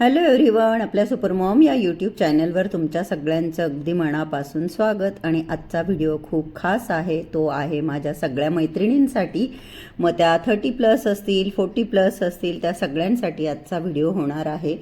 Hello everyone आपल्या supermom या YouTube चॅनलवर तुमच्या सगळ्यांचं अगदी मनापासून स्वागत. आणि आजचा व्हिडिओ खूप खास आहे. तो आहे माझ्या सगळ्या मैत्रिणींसाठी. मग त्या थर्टी प्लस असतील फोर्टी प्लस असतील त्या सगळ्यांसाठी आजचा व्हिडिओ होणार आहे.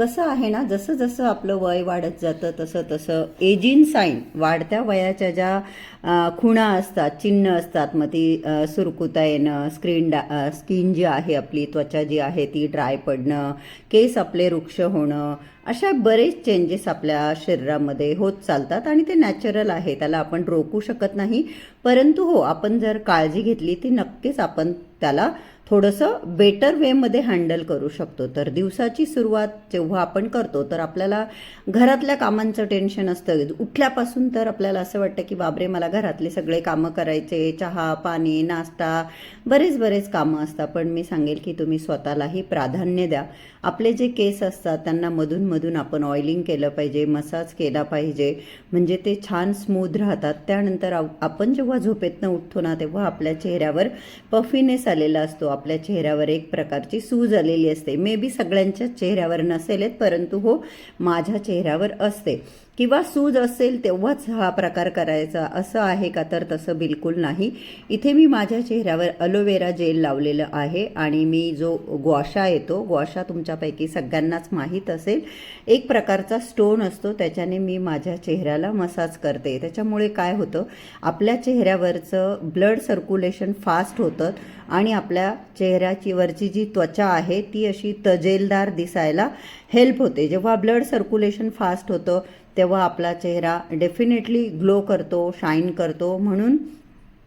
कसं आहे ना जसं जसं आपलं वय वाढत जातं तसं तसं एजिन साईन वाढत्या वयाच्या ज्या खुणा असतात चिन्ह असतात मग ती सुरकुता येणं स्क्रीन डा स्किन जी आहे आपली त्वचा जी आहे ती ड्राय पडणं केस आपले वृक्ष होणं अशा बरेच चेंजेस आपल्या शरीरामध्ये होत चालतात आणि ते नॅचरल आहे. त्याला आपण रोखू शकत नाही. परंतु हो आपण जर काळजी घेतली ती नक्कीच आपण त्याला थोडंसं बेटर वेमध्ये हँडल करू शकतो. तर दिवसाची सुरुवात जेव्हा आपण करतो तर आपल्याला घरातल्या कामांचं टेन्शन असतं. उठल्यापासून तर आपल्याला असं वाटतं की बाबरे मला घरातले सगळे कामं करायचे चहा पाणी नाश्ता बरेच बरेच कामं असतात. पण मी सांगेल की तुम्ही स्वतःलाही प्राधान्य द्या. आपले जे केस असतात त्यांना मधून मधून आपण ऑइलिंग केलं पाहिजे मसाज केला पाहिजे. म्हणजे ते छान स्मूथ राहतात. त्यानंतर आपण जेव्हा झोपेतनं उठतो ना तेव्हा आपल्या चेहऱ्यावर पफीनेस आलेला असतो. आपल्या चेहऱ्यावर एक प्रकारची सूज आलेली असते. मे बी सगळ्यांच्या चेहऱ्यावर नसेल परंतु हो माझ्या चेहऱ्यावर असते. किंवा सूज असेल तेव्हाच हा प्रकार करायचा. असं आहे का तर तसं बिलकुल नाही. इथे मी माझ्या चेहऱ्यावर अलोवेरा जेल लावलेलं आहे आणि मी जो ग्वाशा येतो ग्वाशा तुमच्यापैकी सगळ्यांनाच माहीत असेल. एक प्रकारचा स्टोन असतो त्याच्याने मी माझ्या चेहऱ्याला मसाज करते. त्याच्यामुळे काय होतं आपल्या चेहऱ्यावरचं ब्लड सर्क्युलेशन फास्ट होतं आणि आपल्या चेहऱ्याची वरची जी त्वचा आहे ती अशी तजेलदार दिसायला हेल्प होते. जेव्हा ब्लड सर्क्युलेशन फास्ट होतं तेव्हा आपला चेहरा डेफिनेटली ग्लो करतो शाईन करतो. म्हणून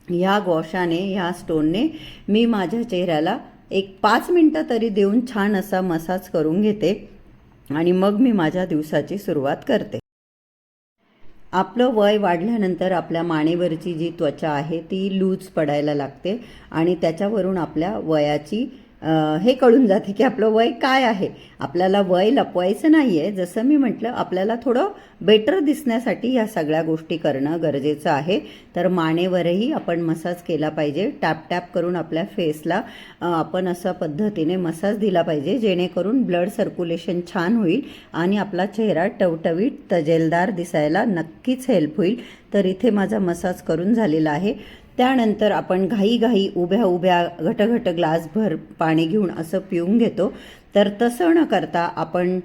ह्या गोशाने ह्या स्टोनने मी माझ्या चेहऱ्याला एक पाच मिनटं तरी देऊन छान असा मसाज करून घेते आणि मग मी माझ्या दिवसाची सुरुवात करते. आपलं वय वाढल्यानंतर आपल्या मानेवरची जी त्वचा आहे ती लूज पडायला लागते आणि त्याच्यावरून आपल्या वयाची हे कळून जाते की आपलं वय काय आहे. आपल्याला वय लपवायचं नाही आहे जसं मी म्हटलं आपल्याला थोडं बेटर दिसण्यासाठी या सगळ्या गोष्टी करणं गरजेचं आहे. तर मानेवरही आपण मसाज केला पाहिजे. टॅप टॅप करून आपल्या फेसला आपण अशा पद्धतीने मसाज दिला पाहिजे जेणेकरून ब्लड सर्क्युलेशन छान होईल आणि आपला चेहरा टवटवीत तजेलदार दिसायला नक्कीच हेल्प होईल. तर इथे माझा मसाज करून झालेला आहे. त्यानंतर आपण घाईघाई उभ्या उभ्या घटघट ग्लासभर पाणी घेऊन असं पिऊन घेतो. तर तसं न करता आपण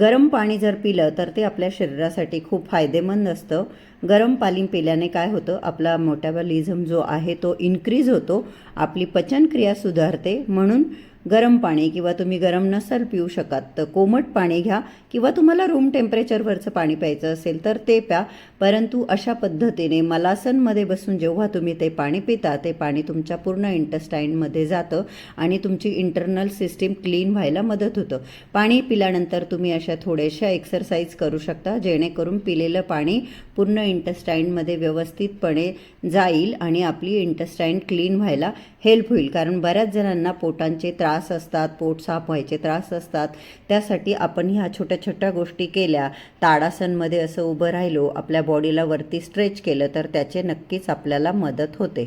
गरम पाणी जर पिलं तर ते आपल्या शरीरासाठी खूप फायदेमंद असतं. गरम पाणी पिल्याने काय होतं? आपला मोटॅबॉलिझम जो आहे तो इन्क्रीज होतो. आपली पचनक्रिया सुधारते. म्हणून गरम पाणी किंवा तुम्ही गरम नसाल पिऊ शकत तर कोमट पाणी घ्या किंवा तुम्हाला रूम टेम्परेचरवरचं पाणी प्यायचं असेल तर ते प्या. परंतु अशा पद्धतीने मलासनमध्ये बसून जेव्हा तुम्ही ते पाणी पिता ते पाणी तुमच्या पूर्ण इंटस्टाईनमध्ये जातं आणि तुमची इंटरनल सिस्टीम क्लीन व्हायला मदत होतं. पाणी पिल्यानंतर तुम्ही अशा थोड्याशा एक्सरसाइज करू शकता जेणेकरून पिलेलं पाणी पूर्ण इंटस्टाईनमध्ये व्यवस्थितपणे जाईल आणि आपली इंटस्टाईन क्लीन व्हायला हेल्प होईल. कारण बऱ्याच जणांना पोटांचे त्रास त्रास असतात पोट साफ व्हायचे त्रास असतात. त्यासाठी आपण ह्या छोट्या छोट्या गोष्टी केल्या. ताडासनमध्ये असं उभं राहिलो आपल्या बॉडीला वरती स्ट्रेच केलं तर त्याचे नक्कीच आपल्याला मदत होते.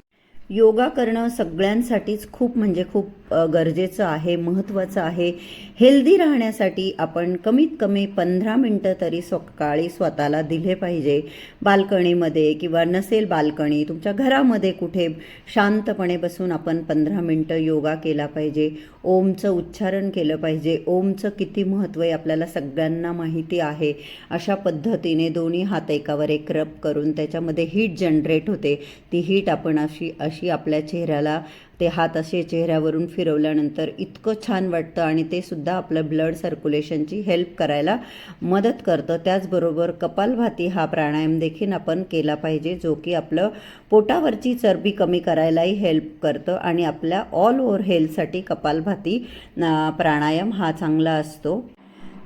योगा करणं सगळ्यांसाठीच खूप म्हणजे खूप गरजेचं आहे महत्त्वाचं आहे. हेल्दी राहण्यासाठी आपण कमीत कमी पंधरा मिनटं तरी सकाळी स्वतःला दिले पाहिजे. बाल्कनीमध्ये किंवा नसेल बाल्कनी तुमच्या घरामध्ये कुठे शांतपणे बसून आपण पंधरा मिनटं योगा केला पाहिजे. ओमचं उच्चारण केलं पाहिजे. ओमचं किती महत्त्व आहे आपल्याला सगळ्यांना माहिती आहे. अशा पद्धतीने दोन्ही हात एकावर एक रब करून त्याच्यामध्ये हीट जनरेट होते. ती हीट आपण अशी अशी आपल्या चेहऱ्याला ते हात असे चेहऱ्यावरून फिरवल्यानंतर इतकं छान वाटतं आणि ते सुद्धा आपलं ब्लड सर्क्युलेशनची हेल्प करायला मदत करतं. त्याचबरोबर कपालभाती हा प्राणायाम देखील आपण केला पाहिजे जो की आपलं पोटावरची चरबी कमी करायलाही हेल्प करतं आणि आपल्या ऑल ओव्हर हेल्थसाठी कपालभाती प्राणायाम हा चांगला असतो.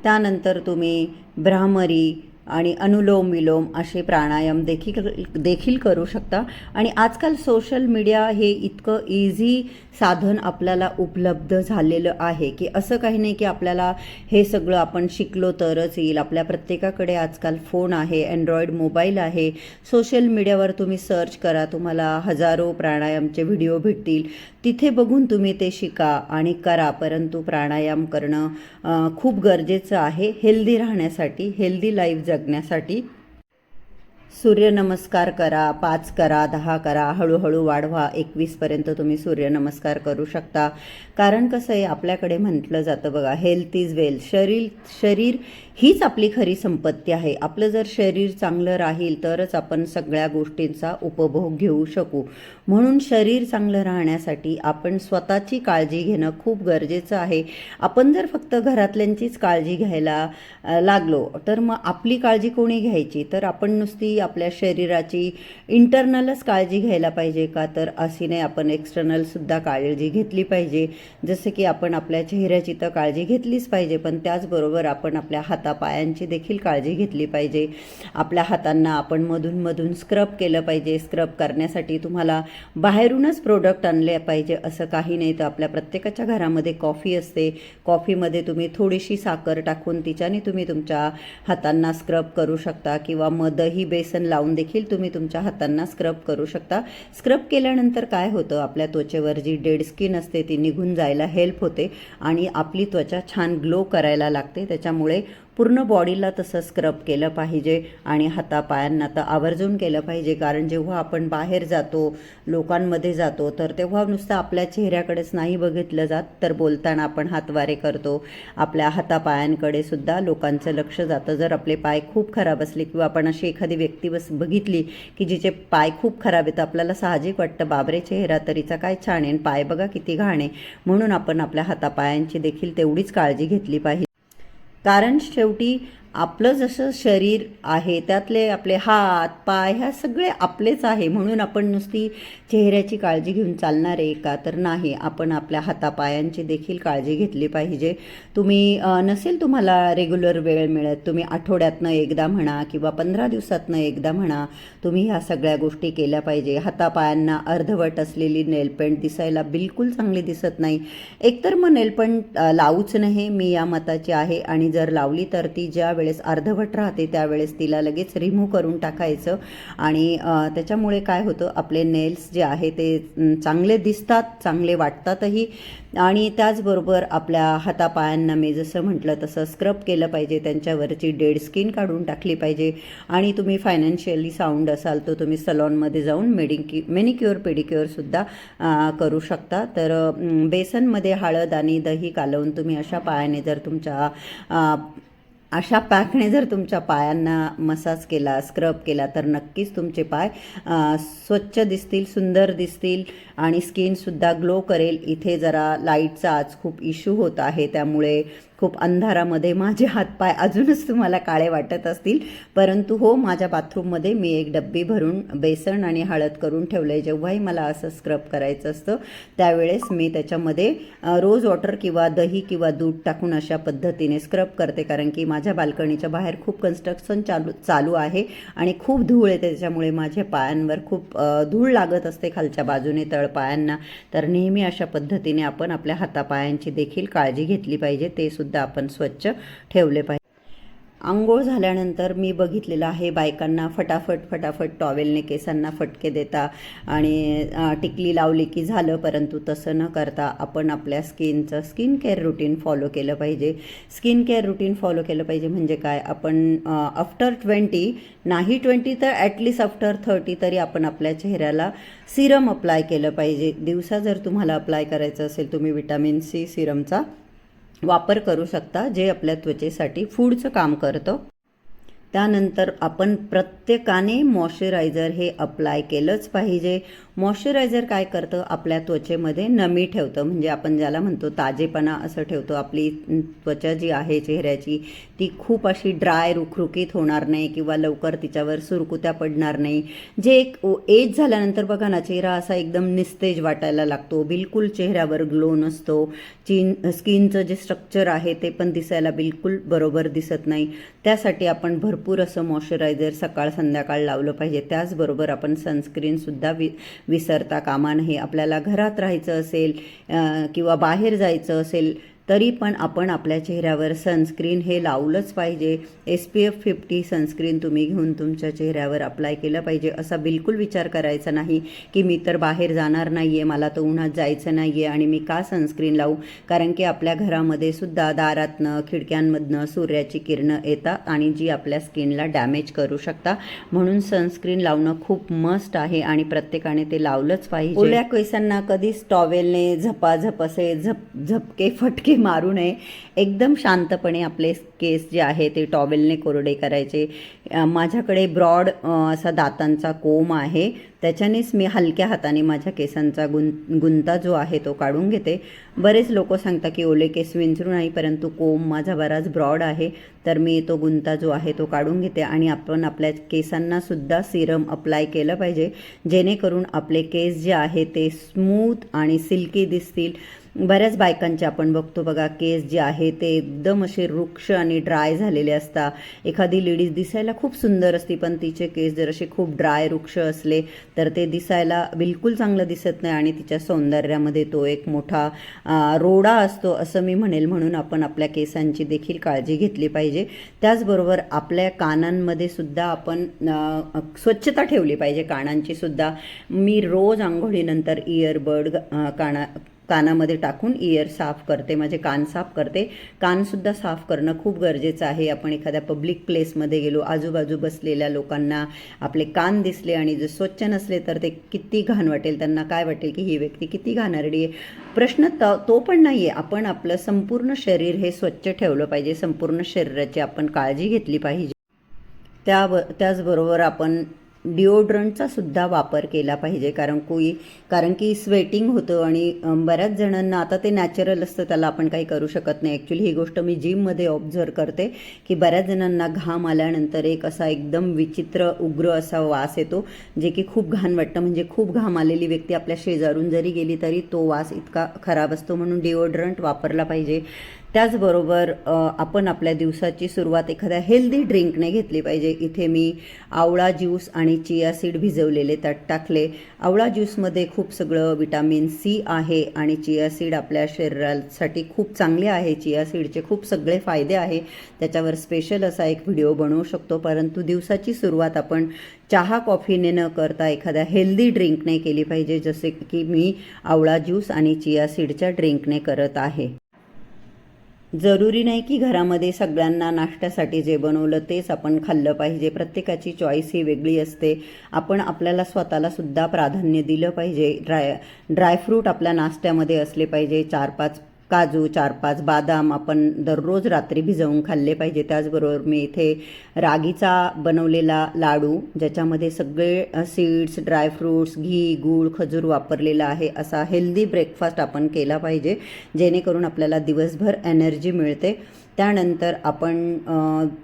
त्यानंतर तुम्ही भ्रामरी आणि अनुलोम विलोम असे प्राणायाम देखील देखील करू शकता. आणि आजकाल सोशल मीडिया हे इतकं इझी साधन आपल्याला उपलब्ध झालेलं आहे की असं काही नाही की आपल्याला हे सगळं आपण शिकलो तरच येईल. आपल्या प्रत्येकाकडे आजकाल फोन आहे अँड्रॉईड मोबाईल आहे. सोशल मीडियावर तुम्ही सर्च करा तुम्हाला हजारो प्राणायामचे व्हिडिओ भेटतील. तिथे बघून तुम्ही ते शिका आणि करा परंतु प्राणायाम करणं खूप गरजेचं आहे. हेल्दी राहण्यासाठी हेल्दी लाईफ जगण्यासाठी. सूर्यनमस्कार करा पाच करा दहा करा हळूहळू वाढवा एकवीसपर्यंत तुम्ही सूर्यनमस्कार करू शकता. कारण कसं आहे आपल्याकडे म्हटलं जातं बघा हेल्थ इज वेल्थ शरीर शरीर हीच आपली खरी संपत्ती आहे. आपलं जर शरीर चांगलं राहील तरच आपण सगळ्या गोष्टींचा उपभोग घेऊ शकू. म्हणून शरीर चांगलं राहण्यासाठी आपण स्वतःची काळजी घेणं खूप गरजेचं आहे. आपण जर फक्त घरातल्यांचीच काळजी घ्यायला लागलो तर मग आपली काळजी कोणी घ्यायची? तर आपण नुसती आपल्या शरीराची इंटरनलच काळजी घ्यायला पाहिजे का? तर अशी नाही आपण एक्सटर्नलसुद्धा काळजी घेतली पाहिजे. जसं की आपण आपल्या चेहऱ्याची तर काळजी घेतलीच पाहिजे पण त्याचबरोबर आपण आपल्या हातात हातापायांची देखील काळजी घेतली पाहिजे. आपल्या हातांना आपण मधून मधून स्क्रब केलं पाहिजे. स्क्रब करण्यासाठी तुम्हाला बाहेरूनच प्रोडक्ट आणले पाहिजे असं काही नाही. तर आपल्या प्रत्येकाच्या घरामध्ये कॉफी असते. कॉफीमध्ये तुम्ही थोडीशी साखर टाकून तिच्याने तुम्ही तुमच्या हातांना स्क्रब करू शकता किंवा मधही बेसन लावून देखील तुम्ही तुमच्या हातांना स्क्रब करू शकता. स्क्रब केल्यानंतर काय होतं? आपल्या त्वचेवर जी डेड स्किन असते ती निघून जायला हेल्प होते आणि आपली त्वचा छान ग्लो करायला लागते. त्याच्यामुळे पूर्ण बॉडीला तसं स्क्रब केलं पाहिजे आणि हातापायांना तर आवर्जून केलं पाहिजे. कारण जेव्हा आपण बाहेर जातो लोकांमध्ये जातो तर तेव्हा नुसतं आपल्या चेहऱ्याकडेच नाही बघितलं जात तर बोलताना आपण हातवारे करतो. आपल्या हातापायांकडे सुद्धा लोकांचं लक्ष जातं. जर आपले पाय खूप खराब असले किंवा आपण अशी एखादी व्यक्ती बस बघितली की जिचे पाय खूप खराब आहेत आपल्याला साहजिक वाटतं बाबरे चेहरा तरीचा काय छान आहे आणि पाय बघा किती घाण आहे. म्हणून आपण आपल्या हातापायांची देखील तेवढीच काळजी घेतली पाहिजे. कारण शेवटी आपलं जसं शरीर आहे त्यातले आपले हात पाय ह्या सगळे आपलेच आहे. म्हणून आपण नुसती चेहऱ्याची काळजी घेऊन चालणार आहे का? तर नाही. आपण आपल्या हातापायांची देखील काळजी घेतली पाहिजे. तुम्ही नसेल तुम्हाला रेग्युलर वेळ मिळत तुम्ही आठवड्यातनं एकदा म्हणा किंवा पंधरा दिवसातनं एकदा म्हणा तुम्ही ह्या सगळ्या गोष्टी केल्या पाहिजे. हातापायांना अर्धवट असलेली नेलपेंट दिसायला बिलकुल चांगली दिसत नाही. एकतर मग नेलपेंट लावूच नाही मी या मताची आहे. आणि जर लावली तर ती ज्या वेळेस अर्धवट राहते त्यावेळेस तिला लगेच रिमूव्ह करून टाकायचं. आणि त्याच्यामुळे काय होतं आपले नेल्स जे आहे ते चांगले दिसतात चांगले वाटतातही. आणि त्याचबरोबर आपल्या हातापायांना मी जसं म्हटलं तसं स्क्रब केलं पाहिजे त्यांच्यावरची डेड स्किन काढून टाकली पाहिजे. आणि तुम्ही फायनान्शियली साऊंड असाल तर तुम्ही सलॉनमध्ये जाऊन मेडिक्यू मेनिक्युअर पेडिक्युअरसुद्धा करू शकता. तर बेसनमध्ये हळद आणि दही कालवून तुम्ही अशा पायाने जर तुमच्या अशा पॅकने जर तुमच्या पायांना मसाज केला स्क्रब केला तर नक्कीच तुमचे पाय स्वच्छ दिसतील सुंदर दिसतील आणि स्किनसुद्धा ग्लो करेल. इथे जरा लाईटचा आज खूप इश्यू होत आहे. त्यामुळे खूप अंधारामध्ये माझे हातपाय अजूनच तुम्हाला काळे वाटत असतील. परंतु हो माझ्या बाथरूममध्ये मी एक डब्बी भरून बेसन आणि हळद करून ठेवलं आहे जेव्हाही मला असं स्क्रब करायचं असतं त्यावेळेस मी त्याच्यामध्ये रोज वॉटर किंवा दही किंवा दूध टाकून अशा पद्धतीने स्क्रब करते. कारण की माझ्या बाल्कनीच्या बाहेर खूप कन्स्ट्रक्शन चालू चालू आहे आणि खूप धूळ येते. त्याच्यामुळे माझ्या पायांवर खूप धूळ लागत असते खालच्या बाजूने तळपायांना. तर नेहमी अशा पद्धतीने आपण आपल्या हातापायांची देखील काळजी घेतली पाहिजे. ते सुद्धा आपण स्वच्छ ठेवले पाहिजे. आंघोळ झाल्यानंतर मी बघितलेलं आहे बायकांना फटाफट फटाफट टॉवेलने केसांना फटके देता आणि टिकली लावली की झालं परंतु तसं न करता आपण आपल्या स्किनचं स्किन केअर रुटीन फॉलो केलं पाहिजे. स्किन केअर रुटीन फॉलो केलं पाहिजे म्हणजे काय? आपण आफ्टर ट्वेंटी नाही ट्वेंटी तर ॲटलीस्ट आफ्टर थर्टी तरी आपण आपल्या चेहऱ्याला सिरम अप्लाय केलं पाहिजे. दिवसा जर तुम्हाला अप्लाय करायचं असेल तुम्ही विटॅमिन सी सिरमचा वापर करू शकता जे आपल्या त्वचेसाठी फूडचं काम करतं. त्यानंतर आपण प्रत्येकाने मॉइश्चरायझर हे अप्लाय केलंच पाहिजे. मॉइश्चरायझर काय करतं? आपल्या त्वचेमध्ये नमी ठेवतं. म्हणजे आपण ज्याला म्हणतो ताजेपणा असं ठेवतो. आपली त्वचा जी आहे चेहऱ्याची ती खूप अशी ड्राय रुखरुखीत होणार नाही किंवा लवकर तिच्यावर सुरकुत्या पडणार नाही. जे एक एज झाल्यानंतर बघा ना चेहरा असा एकदम निस्तेज वाटायला लागतो. बिलकुल चेहऱ्यावर ग्लो नसतो. चीन स्किनचं जे स्ट्रक्चर आहे ते पण दिसायला बिलकुल बरोबर दिसत नाही. त्यासाठी आपण भरपूर असं मॉइश्चरायझर सकाळ संध्याकाळ लावलं पाहिजे. त्याचबरोबर आपण सनस्क्रीनसुद्धा वि विसरता कामा नाही आपल्याला घरात राहायचं असेल किंवा बाहेर जायचं असेल तरी पण आपण आपल्या चेहऱ्यावर सनस्क्रीन हे लावलंच पाहिजे. S P F fifty sunscreen तुम्ही घेऊन तुमच्या चेहऱ्यावर अप्लाय केलं पाहिजे असा बिलकुल विचार करायचा नाही की मी तर बाहेर जाणार नाही आहे मला तर उन्हात जायचं नाही आहे आणि मी का सनस्क्रीन लावू? कारण की आपल्या घरामध्ये सुद्धा दारातनं खिडक्यांमधनं सूर्याची किरणं येतात आणि जी आपल्या स्किनला डॅमेज करू शकता म्हणून सनस्क्रीन लावणं खूप मस्ट आहे आणि प्रत्येकाने ते लावलंच पाहिजे. ओल्या केसांना कधीच टॉवेलने झपाझप असे झप झपके फटके मारू नये. एकदम शांतपणे आपले केस जे आहे ते टॉवेलने कोरडे करायचे. माझ्याकडे ब्रॉड असा दातांचा कोम आहे. त्याच्यानेच मी हलक्या हाताने माझ्या केसांचा गुं गुंता जो आहे तो काढून घेते. बरेच लोक सांगतात की ओले केस विंचरू नाही परंतु कोंब माझा बराच ब्रॉड आहे. तर मी तो गुंता जो आहे तो काढून घेते आणि आपण आपल्या केसांनासुद्धा सिरम अप्लाय केलं पाहिजे. जेणेकरून आपले केस जे आहे ते स्मूथ आणि सिल्की दिसतील. बऱ्याच बायकांचे आपण बघतो बघा केस जे आहे ते एकदम असे वृक्ष आणि ड्राय झालेले असतात. एखादी लेडीज दिसायला खूप सुंदर असते पण तिचे केस जर असे खूप ड्राय वृक्ष असले तर ते दिसायला बिलकुल चांगलं दिसत नाही आणि तिच्या सौंदर्यामध्ये तो एक मोठा रोडा असतो असं मी म्हणेल. म्हणून आपण आपल्या केसांची देखील काळजी घेतली पाहिजे. त्याचबरोबर आपल्या कानांमध्ये सुद्धा आपण स्वच्छता ठेवली पाहिजे. कानांची सुद्धा. मी रोज आंघोळीनंतर इयरबड काना कानामध्ये टाकून इयर साफ करते माझे कान साफ करते. कानसुद्धा साफ करणं खूप गरजेचं आहे. आपण एखाद्या पब्लिक प्लेसमध्ये गेलो आजूबाजू बसलेल्या लोकांना आपले कान दिसले आणि जर स्वच्छ नसले तर ते किती घाण वाटेल त्यांना काय वाटेल की ही व्यक्ती किती घाणारडी आहे? प्रश्न त तो पण नाही आहे आपण आपलं संपूर्ण शरीर हे स्वच्छ ठेवलं पाहिजे. संपूर्ण शरीराची आपण काळजी घेतली पाहिजे. त्या त्याचबरोबर आपण डिओड्रंटचा सुद्धा वापर केला पाहिजे. कारण कोई कारण की स्वेटिंग होतं आणि बऱ्याच जणांना आता ते नॅचरल असतं त्याला आपण काही करू शकत नाही. ॲक्च्युली ही गोष्ट मी जिममध्ये ऑब्झर्व करते की बऱ्याच जणांना घाम आल्यानंतर एक असा एकदम विचित्र उग्र असा वास येतो जे की खूप घाण वाटतं. म्हणजे खूप घाम आलेली व्यक्ती आपल्या शेजारून जरी गेली तरी तो वास इतका खराब असतो. म्हणून डिओड्रंट वापरला पाहिजे. त्याचबरोबर आपण आपल्या दिवसाची सुरुवात एखाद्या हेल्दी ड्रिंकने घेतली पाहिजे. इथे मी आवळा ज्यूस आणि चिया सीड भिजवलेले त्यात टाकले. आवळा ज्यूसमध्ये खूप सगळं विटॅमिन सी आहे आणि चिया सीड आपल्या शरीरासाठी खूप चांगले आहे. चिया सीडचे खूप सगळे फायदे आहे. त्याच्यावर स्पेशल असा एक व्हिडिओ बनवू शकतो. परंतु दिवसाची सुरुवात आपण चहा कॉफीने न करता एखाद्या हेल्दी ड्रिंकने केली पाहिजे. जसे की मी आवळा ज्यूस आणि चिया सीडच्या ड्रिंकने करत आहे. जरुरी नाही की घरामध्ये सगळ्यांना नाश्त्यासाठी जे बनवलं तेच आपण खाल्लं पाहिजे. प्रत्येकाची चॉईस ही वेगळी असते. आपण आपल्याला स्वतःला सुद्धा प्राधान्य दिलं पाहिजे. ड्राय ड्रायफ्रूट आपल्या नाश्त्यामध्ये असले पाहिजे. चार पाच काजू चार पाच बदाम आपण दररोज रात्री भिजवून खाल्ले पाहिजे. त्याचबरोबर मी इथे रागीचा बनवलेला लाडू ज्याच्यामध्ये सगळे सीड्स ड्रायफ्रूट्स घी गूळ खजूर वापरलेला आहे. असा हेल्दी ब्रेकफास्ट आपण केला पाहिजे जेणेकरून आपल्याला दिवसभर एनर्जी मिळते. त्यानंतर आपण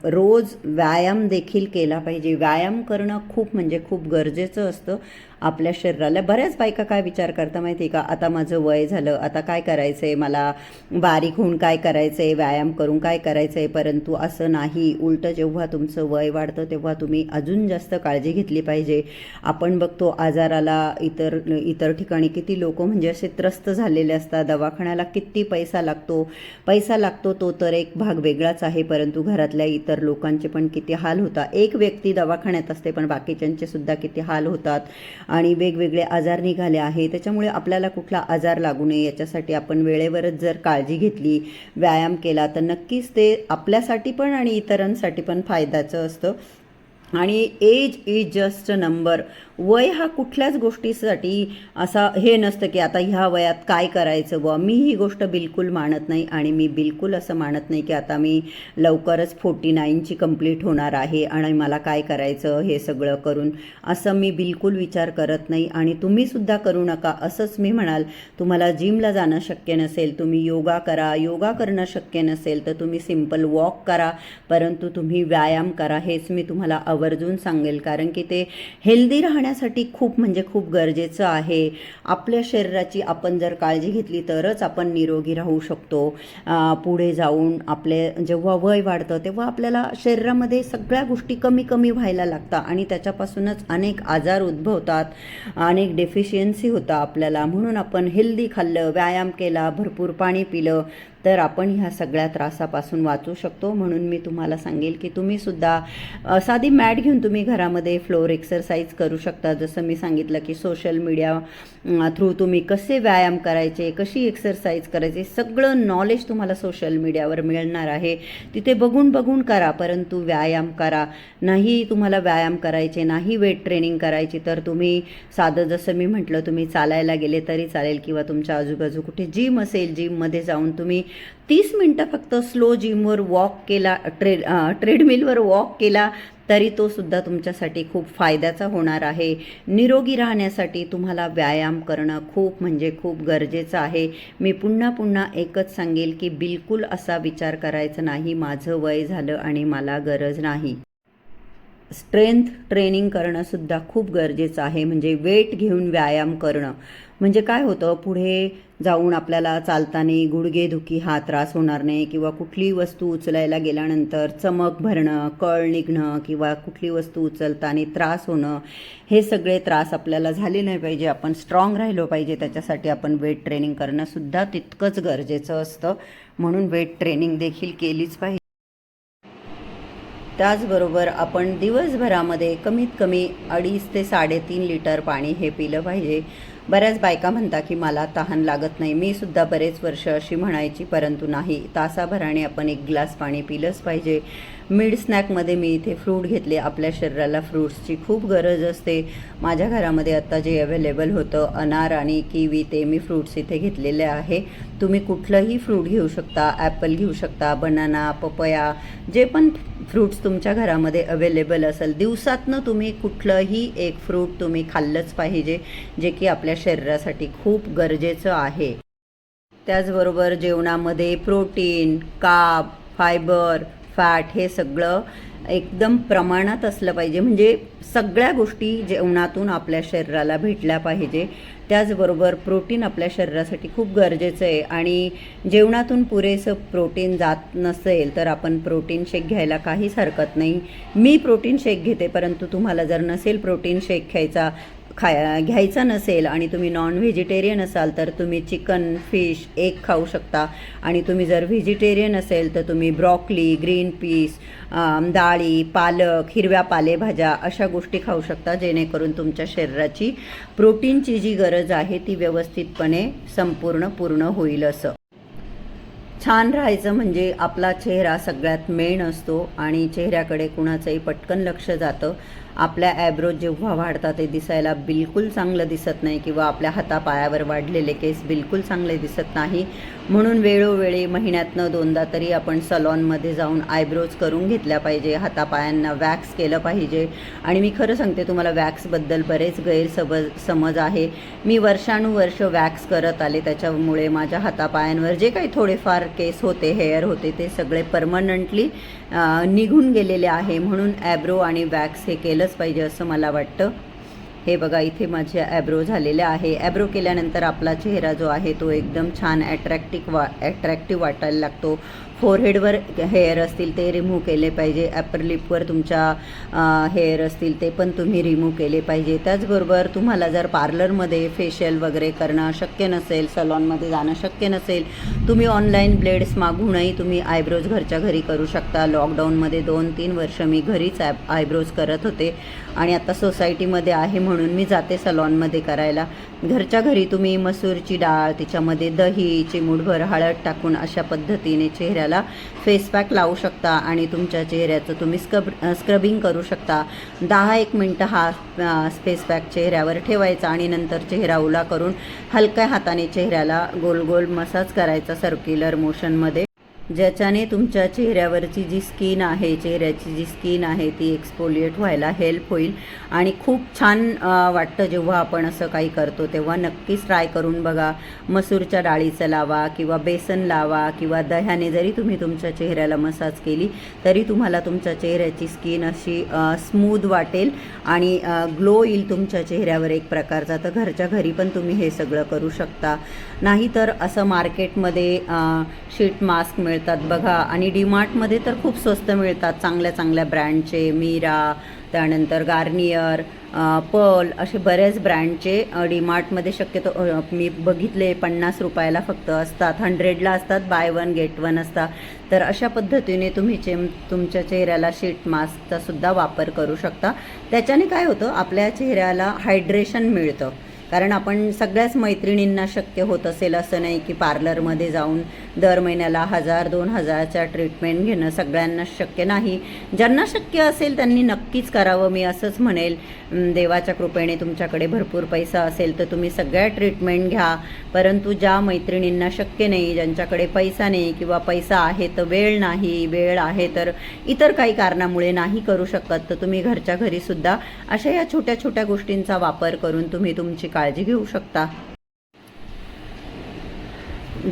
रोज व्यायाम देखील केला पाहिजे. व्यायाम करणं खूप म्हणजे खूप गरजेचं असतं. आपल्या शरीराला बऱ्याच बायका काय विचार करता माहिती आहे का? आता माझं वय झालं आता काय करायचं आहे मला बारीक होऊन काय करायचं आहे व्यायाम करून काय करायचं आहे परंतु असं नाही. उलटं जेव्हा तुमचं वय वाढतं तेव्हा तुम्ही अजून जास्त काळजी घेतली पाहिजे. आपण बघतो आजाराला इतर इतर ठिकाणी किती लोक म्हणजे असे त्रस्त झालेले असतात. दवाखान्याला किती पैसा लागतो? पैसा लागतो तो तर एक भाग वेगळाच आहे परंतु घरातल्या इतर लोकांचे पण किती हाल होतात. एक व्यक्ती दवाखान्यात असते पण बाकीच्यांचे सुद्धा किती हाल होतात. आणि वेगवेगळे आजार निघाले आहे त्याच्यामुळे आपल्याला कुठला आजार लागू नये याच्यासाठी आपण वेळेवरच जर काळजी घेतली व्यायाम केला तर नक्कीच ते आपल्यासाठी पण आणि इतरांसाठी पण फायद्याचं असतं. आणि age is just a number वय हा कुठल्याच गोष्टीसाठी असा हे नसतं की आता ह्या वयात काय करायचं व मी ही गोष्ट बिलकुल मानत नाही आणि मी बिलकुल असं मानत नाही की आता मी लवकरच फोर्टी नाईनची कंप्लीट होणार आहे आणि मला काय करायचं हे सगळं करून. असं मी बिलकुल विचार करत नाही आणि तुम्हीसुद्धा करू नका. असंच मी म्हणाल तुम्हाला जिमला जाणं शक्य नसेल तुम्ही योगा करा. योगा करणं शक्य नसेल तर तुम्ही सिंपल वॉक करा परंतु तुम्ही व्यायाम करा. हेच मी तुम्हाला आवर्जून सांगेल कारण की ते हेल्दी राहण्यासाठी खूप म्हणजे खूप गरजेचं आहे. आपल्या शरीराची आपण जर काळजी घेतली तरच आपण निरोगी राहू शकतो. पुढे जाऊन आपले जेव्हा वय वाढतं तेव्हा आपल्याला शरीरामध्ये सगळ्या गोष्टी कमी कमी व्हायला लागतात आणि त्याच्यापासूनच अनेक आजार उद्भवतात. अनेक डेफिशियन्सी होतं आपल्याला. म्हणून आपण हेल्दी खाल्लं व्यायाम केला भरपूर पाणी पिलं तर आपण ह्या सगळ्या त्रासापासून वाचू शकतो. म्हणून मी तुम्हाला सांगेल की तुम्ही सुद्धा साधी मॅट घेऊन तुम्ही घरामध्ये फ्लोअर एक्सरसाइज करू शकता. जसं मी सांगितलं की सोशल मीडिया थ्रू तुम्ही कसे व्यायाम करायचे कशी एक्सरसाइज करायचे सगळं नॉलेज तुम्हाला सोशल मीडियावर मिळणार आहे. तिथे बघून बघून करा परंतु व्यायाम करा. नाही तुम्हाला व्यायाम करायचे नाही वेट ट्रेनिंग करायची तर तुम्ही साधं जसं मी म्हटलं तुम्ही चालायला गेले तरी चालेल किंवा तुमच्या आजूबाजू कुठे जिम असेल जिममध्ये जाऊन तुम्ही तीस मिनटं फक्त स्लो जिमवर वॉक केला ट्रे ट्रेडमिलवर वॉक केला तरी तो सुद्धा तुमच्यासाठी खूप फायद्याचा होणार आहे. निरोगी राहण्यासाठी तुम्हाला व्यायाम करणं खूप म्हणजे खूप गरजेचं आहे. मी पुन्हा पुन्हा एकच सांगेल की बिलकुल असा विचार करायचा नाही. माझं वय झालं आणि मला गरज नाही. स्ट्रेंथ ट्रेनिंग करणंसुद्धा खूप गरजेचं आहे. म्हणजे वेट घेऊन व्यायाम करणं. म्हणजे काय होतं? पुढे जाऊन आपल्याला चालताना गुडघेदुखी हा त्रास होणार नाही किंवा कुठली वस्तू उचलायला गेल्यानंतर चमक भरणं कळ निघणं किंवा कुठली वस्तू उचलताना त्रास होणं हे सगळे त्रास आपल्याला झाले नाही पाहिजे. आपण स्ट्रॉंग राहिलो पाहिजे. त्याच्यासाठी आपण वेट ट्रेनिंग करणंसुद्धा तितकंच गरजेचं असतं. म्हणून वेट ट्रेनिंग देखील केलीच पाहिजे. त्याचबरोबर आपण दिवसभरामध्ये कमीत कमी अडीच ते साडेतीन लिटर पाणी हे पिलं पाहिजे. बऱ्याच बायका म्हणता की मला तहान लागत नाही. मी सुद्धा बरेच वर्ष अशी म्हणायची परंतु नाही. तासाभराने आपण एक ग्लास पाणी पिलंच पाहिजे. मिड स्नॅकमध्ये मी इथे फ्रूट घेतले. आपल्या शरीराला फ्रूट्सची खूप गरज असते. माझ्या घरामध्ये आत्ता जे अवेलेबल होतं अनार आणि किवी ते मी फ्रूट्स इथे घेतलेले आहे. तुम्ही कुठलंही फ्रूट घेऊ शकता ॲपल घेऊ शकता बनाना पपया जे पण फ्रूट्स तुमच्या घरामध्ये अवेलेबल असेल दिवसातनं तुम्ही कुठलंही एक फ्रूट तुम्ही खाल्लंच पाहिजे जे की आपल्या शरीरासाठी खूप गरजेचं आहे. त्याचबरोबर जेवणामध्ये प्रोटीन काप फायबर फॅट हे सगळं एकदम प्रमाणात असलं पाहिजे. म्हणजे सगळ्या गोष्टी जेवणातून आपल्या शरीराला भेटल्या पाहिजे. त्याचबरोबर प्रोटीन आपल्या शरीरासाठी खूप गरजेचं आहे. आणि जेवणातून पुरेसं प्रोटीन जात नसेल तर आपण प्रोटीन शेक घ्यायला काहीच हरकत नाही. मी प्रोटीन शेक घेते परंतु तुम्हाला जर नसेल प्रोटीन शेक घ्यायचा खाय घ्यायचा नसेल आणि तुम्ही नॉन व्हेजिटेरियन असाल तर तुम्ही चिकन फिश एग खाऊ शकता. आणि तुम्ही जर व्हेजिटेरियन असेल तर तुम्ही ब्रॉकली ग्रीन पीस डाळी पालक हिरव्या पालेभाज्या अशा गोष्टी खाऊ शकता जेणेकरून तुमच्या शरीराची प्रोटीनची जी गरज आहे ती व्यवस्थितपणे संपूर्ण पूर्ण होईल असं. छान राहायचं म्हणजे आपला चेहरा सगळ्यात मेन असतो आणि चेहऱ्याकडे कुणाचंही पटकन लक्ष जातं. आपल्या ॲब्रो जेव्हा वाढतात ते दिसायला बिलकुल चांगलं दिसत नाही किंवा आपल्या हातापायावर वाढलेले केस बिलकुल चांगले दिसत नाही. म्हणून वेळोवेळी महिन्यातनं दोनदा तरी आपण सलॉनमध्ये जाऊन आयब्रोज करून घेतल्या पाहिजे. हातापायांना वॅक्स केलं पाहिजे. आणि मी खरं सांगते तुम्हाला वॅक्सबद्दल बरेच गैरसमज समज आहे. मी वर्षानुवर्ष वॅक्स करत आले. त्याच्यामुळे माझ्या हातापायांवर जे काही थोडेफार केस होते हेअर होते ते सगळे परमनंटली निघून गेलेले आहे. म्हणून ॲब्रो आणि वॅक्स हे केलं केलंच पाहिजे असं मला वाटतं. हे बघा इथे माझे ॲब्रो झालेले आहे. ॲब्रो केल्यानंतर आपला चेहरा जो आहे तो एकदम छान ॲट्रॅक्टिव्ह वा ॲट्रॅक्टिव्ह वाटायला लागतो. फोरहेडवर हेअर असतील ते रिमूव्ह केले पाहिजे. ॲपर लिपवर तुमच्या हेअर असतील ते पण तुम्ही रिमूव्ह केले पाहिजे. त्याचबरोबर तुम्हाला जर पार्लरमध्ये फेशियल वगैरे करणं शक्य नसेल सलॉनमध्ये जाणं शक्य नसेल तुम्ही ऑनलाईन ब्लेड्स मागूनही तुम्ही आयब्रोज घरच्या घरी करू शकता. लॉकडाऊनमध्ये दोन तीन वर्ष मी घरीच ॲप आयब्रोज करत होते. आणि आता सोसायटीमध्ये आहे म्हणून मी जाते सलॉनमध्ये करायला. घरच्या घरी तुम्ही मसूरची डाळ तिच्यामध्ये दही चिमूटभर हळद टाकून अशा पद्धतीने चेहऱ्याला फेस पॅक लावू शकता आणि तुमच्या चेहऱ्याचं तुम्ही स्क्रब स्क्रबिंग करू शकता. दहा एक मिनटं हा फेस पॅक चेहऱ्यावर ठेवायचा आणि नंतर चेहरा ओला करून हलक्या हाताने चेहऱ्याला गोल गोल मसाज करायचा सर्क्युलर मोशनमध्ये ज्याच्याने तुमच्या चेहऱ्यावरची जी स्किन आहे चेहऱ्याची जी स्किन आहे ती एक्सपोलिएट व्हायला हेल्प होईल. आणि खूप छान वाटतं जेव्हा आपण असं काही करतो तेव्हा नक्कीच ट्राय करून बघा. मसूरच्या डाळीचं लावा किंवा बेसन लावा किंवा दह्याने जरी तुम्ही तुमच्या चेहऱ्याला मसाज केली तरी तुम्हाला तुमच्या चेहऱ्याची स्किन अशी स्मूद वाटेल आणि ग्लो येईल तुमच्या चेहऱ्यावर एक प्रकारचा. तर घरच्या घरी पण तुम्ही हे सगळं करू शकता. नाहीतर असं मार्केटमध्ये शीट मास्क मिळतात बघा. आणि डीमार्टमध्ये तर खूप स्वस्त मिळतात. चांगल्या चांगल्या ब्रँडचे मीरा त्यानंतर गार्नियर पर्ल असे बऱ्याच ब्रँडचे डीमार्टमध्ये शक्यतो मी बघितले पन्नास रुपयाला फक्त असतात. हंड्रेडला असतात बाय वन गेट वन असतात. तर अशा पद्धतीने तुम्ही चे तुमच्या चेहऱ्याला शीट मास्कचा सुद्धा वापर करू शकता. त्याच्याने काय होतं? आपल्या चेहऱ्याला हायड्रेशन मिळतं. कारण आपण सगळ्याच मैत्रिणींना शक्य होत असेल असं नाही की पार्लरमध्ये जाऊन दर महिन्याला हजार दोन हजारच्या ट्रीटमेंट घेणं सगळ्यांना शक्य नाही. ज्यांना शक्य असेल त्यांनी नक्कीच करावं. मी असंच म्हणेल देवाच्या कृपेने तुमच्याकडे भरपूर पैसा असेल तर तुम्ही सगळ्या ट्रीटमेंट घ्या. परंतु ज्या मैत्रिणींना शक्य नाही ज्यांच्याकडे पैसा नाही किंवा पैसा आहे तर वेळ नाही वेळ आहे तर इतर काही कारणामुळे नाही करू शकत तर तुम्ही घरच्या घरीसुद्धा अशा या छोट्या छोट्या गोष्टींचा वापर करून तुम्ही तुमची काळजी घेऊ शकता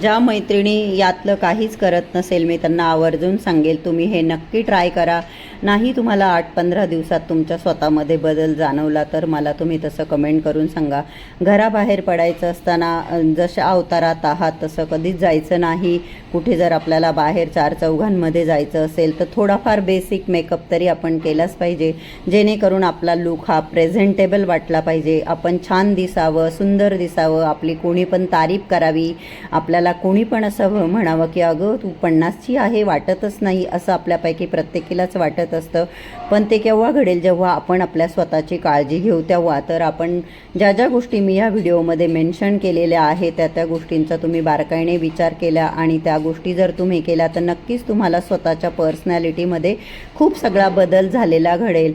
ज्या मैत्रिणी यातलं काहीच करत नसेल मी त्यांना आवर्जून सांगेल तुम्ही हे नक्की ट्राय करा. नाही तुम्हाला आठ पंधरा दिवसात तुमच्या स्वतःमध्ये बदल जाणवला तर मला तुम्ही तसं कमेंट करून सांगा. घराबाहेर पडायचं असताना जशा अवतारात आहात तसं कधीच जायचं नाही. कुठे जर आपल्याला बाहेर चार चौघांमध्ये जायचं असेल तर थोडाफार बेसिक मेकअप तरी आपण केलाच पाहिजे. जेणेकरून आपला लुक हा प्रेझेंटेबल वाटला पाहिजे. आपण छान दिसावं सुंदर दिसावं आपली कोणी पण तारीफ करावी. आपल्याला कोणी पण असं म्हणावं की अगं तू पन्नासची आहे वाटतच नाही असं आपल्यापैकी प्रत्येकीलाच वाटत असतं. पण ते केव्हा घडेल जेव्हा आपण आपल्या स्वतःची काळजी घेऊ तेव्हा. तर आपण ज्या ज्या गोष्टी मी या व्हिडिओमध्ये मेन्शन केलेल्या आहे त्या त्या गोष्टींचा तुम्ही बारकाईने विचार केला आणि त्या गोष्टी जर तुम्ही केल्या तर नक्कीच तुम्हाला स्वतःच्या पर्सनॅलिटीमध्ये खूप सगळा बदल झालेला घडेल.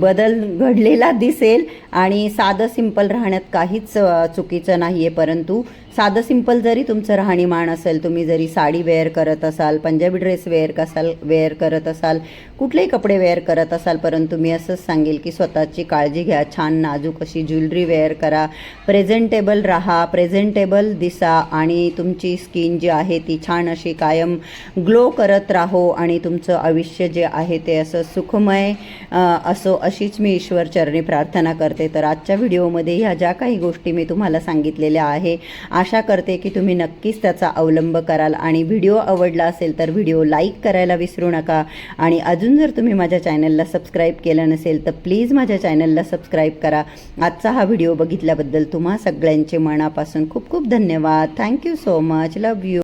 बदल घडलेला दिसेल आणि साधं सिंपल राहण्यात काहीच चुकीचं नाही आहे परंतु साधं सिंपल जरी तुमचं राहणीमान असेल तुम्ही जरी साडी वेअर करत असाल पंजाबी ड्रेस वेअर कसाल वेअर करत असाल कुठलेही कपडे वेअर करत असाल परंतु मी असंच सांगेल की स्वतःची काळजी घ्या छान नाजूक अशी ज्वेलरी वेअर करा प्रेझेंटेबल राहा प्रेझेंटेबल दिसा आणि तुमची स्किन जी आहे ती छान अशी कायम ग्लो करत राहो आणि तुमचं आयुष्य जे आहे ते असं सुखमय असो अशीच मी ईश्वर चरणी प्रार्थना करते. तर आजच्या व्हिडिओमध्ये ह्या ज्या काही गोष्टी मी तुम्हाला सांगितलेल्या आहे आशा करते की तुम्ही नक्कीच त्याचा अवलंब कराल. आणि व्हिडिओ आवडला असेल तर व्हिडिओ लाईक करायला विसरू नका. आणि अजून जर तुम्ही माझ्या चॅनलला सबस्क्राईब केलं नसेल तर प्लीज माझ्या चॅनलला सबस्क्राईब करा. आजचा हा व्हिडिओ बघितल्याबद्दल तुम्हा सगळ्यांचे मनापासून खूप खूप धन्यवाद. Thank you so much. Love you.